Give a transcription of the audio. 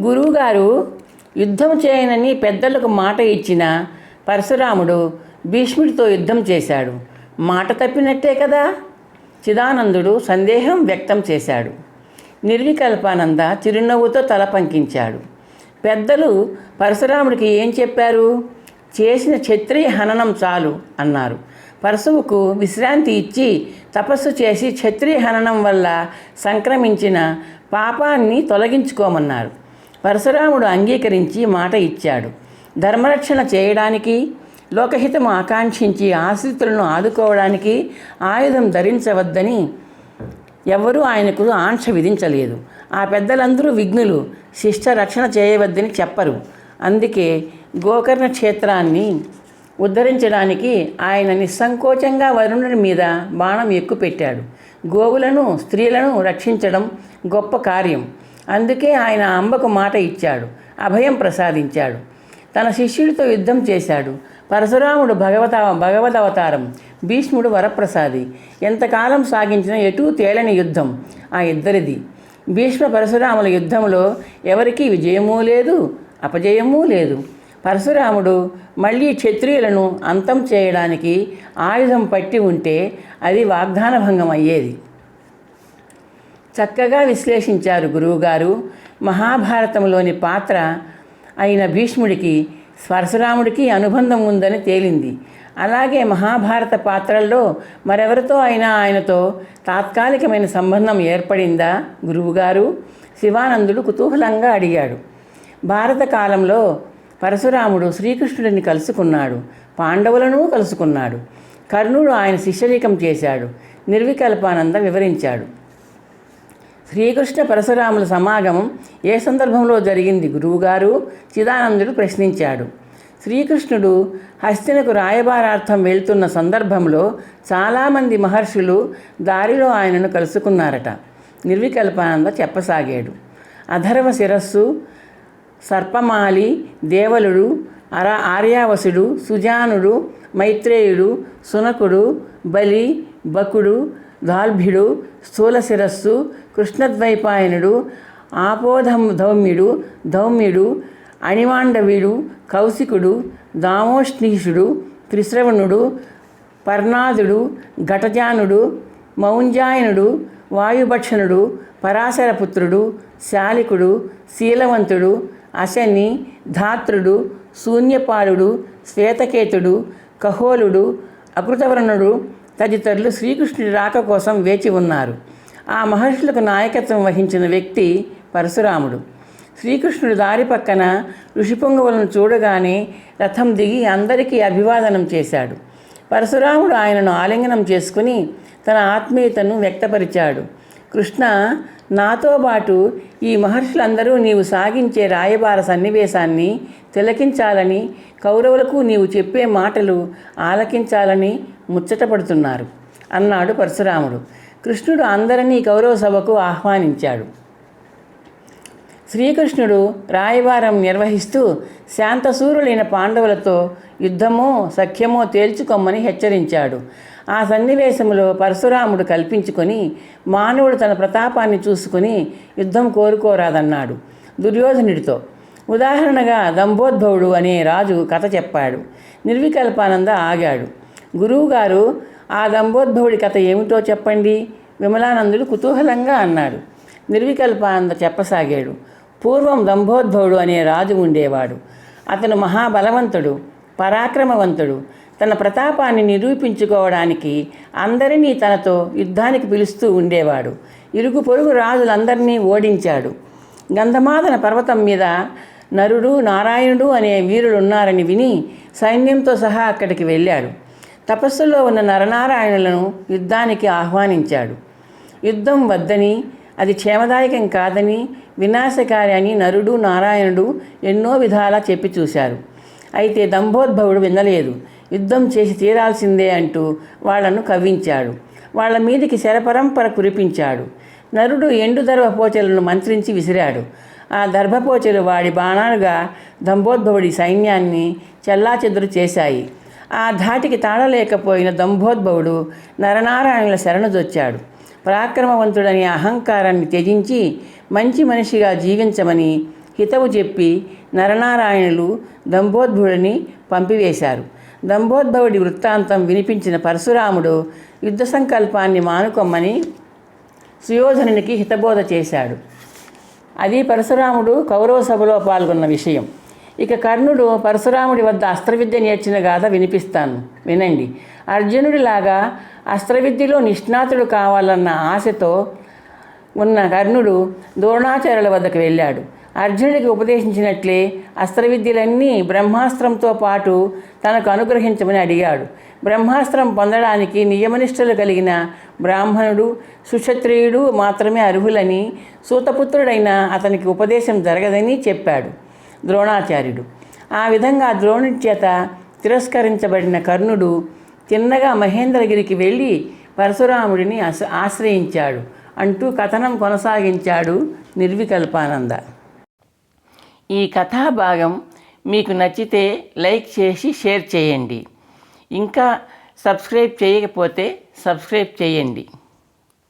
గురువుగారు యుద్ధం చేయనని పెద్దలకు మాట ఇచ్చిన పరశురాముడు భీష్ముడితో యుద్ధం చేశాడు. మాట తప్పినట్టే కదా? చిదానందుడు సందేహం వ్యక్తం చేశాడు. నిర్వికల్పానంద చిరునవ్వుతో తల పంకించాడు. పెద్దలు పరశురాముడికి ఏం చెప్పారు? చేసిన క్షత్రియ హననం చాలు అన్నారు. పరశువుకు విశ్రాంతి ఇచ్చి తపస్సు చేసి క్షత్రియ హననం వల్ల సంక్రమించిన పాపాన్ని తొలగించుకోమన్నారు. పరశురాముడు అంగీకరించి మాట ఇచ్చాడు. ధర్మరక్షణ చేయడానికి లోకహితం ఆకాంక్షించి ఆశ్రితులను ఆదుకోవడానికి ఆయుధం ధరించవద్దని ఎవ్వరూ ఆయనకు ఆంక్ష విధించలేదు. ఆ పెద్దలందరూ విఘ్నులు శిష్ట రక్షణ చేయవద్దని చెప్పరు. అందుకే గోకర్ణ క్షేత్రాన్ని ఉద్ధరించడానికి ఆయన నిస్సంకోచంగా వరుణుడి మీద బాణం ఎక్కుపెట్టాడు. గోవులను స్త్రీలను రక్షించడం గొప్ప కార్యం. అందుకే ఆయన అంబకు మాట ఇచ్చాడు అభయం ప్రసాదించాడు. తన శిష్యుడితో యుద్ధం చేశాడు. పరశురాముడు భగవత భగవదవతారం భీష్ముడు వరప్రసాది. ఎంతకాలం సాగించిన ఎటూ తేలని యుద్ధం ఆ ఇద్దరిది. భీష్మ పరశురాముల యుద్ధంలో ఎవరికీ విజయమూ లేదు అపజయమూ లేదు. పరశురాముడు మళ్ళీ క్షత్రియులను అంతం చేయడానికి ఆయుధం పట్టి ఉంటే అది వాగ్దానభంగం అయ్యేది చక్కగా విశ్లేషించారు గురువుగారు. మహాభారతంలోని పాత్ర అయిన భీష్ముడికి పరశురాముడికి అనుబంధం ఉందని తేలింది. అలాగే మహాభారత పాత్రల్లో మరెవరితో అయినా ఆయనతో తాత్కాలికమైన సంబంధం ఏర్పడిందా? గురువుగారు శివానందుడు కుతూహలంగా అడిగాడు. భారత కాలంలో పరశురాముడు శ్రీకృష్ణుడిని కలుసుకున్నాడు. పాండవులను కలుసుకున్నాడు. కర్ణుడు ఆయన శిష్యరికం చేశాడు. నిర్వికల్పానంద వివరించాడు. శ్రీకృష్ణ పరశురాముల సమాగమం ఏ సందర్భంలో జరిగింది? గురువుగారు చిదానందుడు ప్రశ్నించాడు. శ్రీకృష్ణుడు హస్తినకు రాయబారార్థం వెళ్తున్న సందర్భంలో చాలామంది మహర్షులు దారిలో ఆయనను కలుసుకున్నారట. నిర్వికల్పానంద చెప్పసాగాడు. అధర్వ శిరస్సు సర్పమాలి దేవలుడు అర ఆర్యావసుడు సుజానుడు మైత్రేయుడు సునకుడు బలి బకుడు దాల్భ్యుడు స్థూల శిరస్సు కృష్ణద్వైపాయనుడు ఆపోధం ధౌమ్యుడు ధౌమ్యుడు అణిమాండవీడు కౌశికుడు దామోష్ణీషుడు త్రిశ్రవణుడు పర్ణాదుడు ఘటజానుడు మౌంజాయనుడు వాయుభక్షణుడు పరాశరపుత్రుడు శాలికుడు శీలవంతుడు అశని ధాత్రుడు శూన్యపాలుడు శ్వేతకేతుడు కహోలుడు అకృతవర్ణుడు తదితరులు శ్రీకృష్ణుడి రాక కోసం వేచి ఉన్నారు. ఆ మహర్షులకు నాయకత్వం వహించిన వ్యక్తి పరశురాముడు. శ్రీకృష్ణుడు దారి పక్కన ఋషిపొంగవులను చూడగానే రథం దిగి అందరికీ అభివాదనం చేశాడు. పరశురాముడు ఆయనను ఆలింగనం చేసుకుని తన ఆత్మీయతను వ్యక్తపరిచాడు. కృష్ణ నాతో పాటు ఈ మహర్షులందరూ నీవు సాగించే రాయబార సన్నివేశాన్ని తిలకించాలని కౌరవులకు నీవు చెప్పే మాటలు ఆలకించాలని ముచ్చటపడుతున్నారు అన్నాడు పరశురాముడు. కృష్ణుడు అందరినీ కౌరవ సభకు ఆహ్వానించాడు. శ్రీకృష్ణుడు రాయవారం నిర్వహిస్తూ శాంతసూరులైన పాండవులతో యుద్ధమో సఖ్యమో తేల్చుకొమ్మని హెచ్చరించాడు. ఆ సన్నివేశంలో పరశురాముడు కల్పించుకొని మానవుడు తన ప్రతాపాన్ని చూసుకుని యుద్ధం కోరుకోరాదన్నాడు దుర్యోధనుడితో. ఉదాహరణగా దంభోద్భవుడు అనే రాజు కథ చెప్పాడు. నిర్వికల్పానంద ఆగాడు. గురువుగారు ఆ దంభోద్భవుడి కథ ఏమిటో చెప్పండి? విమలానందుడు కుతూహలంగా అన్నాడు. నిర్వికల్పానంద చెప్పసాగాడు. పూర్వం దంభోద్భవుడు అనే రాజు ఉండేవాడు. అతను మహాబలవంతుడు పరాక్రమవంతుడు. తన ప్రతాపాన్ని నిరూపించుకోవడానికి అందరినీ తనతో యుద్ధానికి పిలుస్తూ ఉండేవాడు. ఇరుగు పొరుగు రాజులందరినీ ఓడించాడు. గంధమాదన పర్వతం మీద నరుడు నారాయణుడు అనే వీరులు ఉన్నారని విని సైన్యంతో సహా అక్కడికి వెళ్ళాడు. తపస్సులో ఉన్న నరనారాయణులను యుద్ధానికి ఆహ్వానించాడు. యుద్ధం వద్దని అది క్షేమదాయకం కాదని వినాశకారి అని నరుడు నారాయణుడు ఎన్నో విధాలా చెప్పి చూశారు. అయితే దంభోద్భవుడు వినలేదు. యుద్ధం చేసి తీరాల్సిందే అంటూ వాళ్ళను కవ్వించాడు. వాళ్ళ మీదికి శరపరంపర కురిపించాడు. నరుడు ఎండు దర్భపోచలను మంత్రించి విసిరాడు. ఆ దర్భపోచలు వాడి బాణాలుగా దంభోద్భవుడి సైన్యాన్ని చెల్లాచెదురు చేశాయి. ఆ ధాటికి తాళలేకపోయిన దంభోద్భవుడు నరనారాయణుల శరణుజొచ్చాడు పరాక్రమవంతుడని అహంకారాన్ని త్యజించి మంచి మనిషిగా జీవించమని హితవు చెప్పి నరనారాయణులు దంభోద్భుడిని పంపివేశారు. దంభోద్భవుడి వృత్తాంతం వినిపించిన పరశురాముడు యుద్ధ సంకల్పాన్ని మానుకొమ్మని సుయోధనునికి హితబోధ చేశాడు. అది పరశురాముడు కౌరవ సభలో పాల్గొన్న విషయం. ఇక కర్ణుడు పరశురాముడి వద్ద అస్త్రవిద్య నేర్చిన గాథ వినిపిస్తాను. వినండి. అర్జునుడిలాగా అస్త్రవిద్యలో నిష్ణాతుడు కావాలన్న ఆశతో ఉన్న కర్ణుడు ద్రోణాచార్యుల వద్దకు వెళ్ళాడు. అర్జునుడికి ఉపదేశించినట్లే అస్త్రవిద్యలన్నీ బ్రహ్మాస్త్రంతో పాటు తనకు అనుగ్రహించమని అడిగాడు. బ్రహ్మాస్త్రం పొందడానికి నియమనిష్టలు కలిగిన బ్రాహ్మణుడు సుక్షత్రియుడు మాత్రమే అర్హులని సూతపుత్రుడైన అతనికి ఉపదేశం జరగదని చెప్పాడు. ద్రోణాచార్యుడు. ఆ విధంగా ద్రోణుడి చేత తిరస్కరించబడిన కర్ణుడు తిన్నగా మహేంద్రగిరికి వెళ్ళి పరశురాముడిని ఆశ్రయించాడు. అంటూ కథనం కొనసాగించాడు నిర్వికల్పానంద. ఈ కథాభాగం మీకు నచ్చితే లైక్ చేసి షేర్ చేయండి. ఇంకా సబ్స్క్రైబ్ చేయకపోతే సబ్స్క్రైబ్ చేయండి.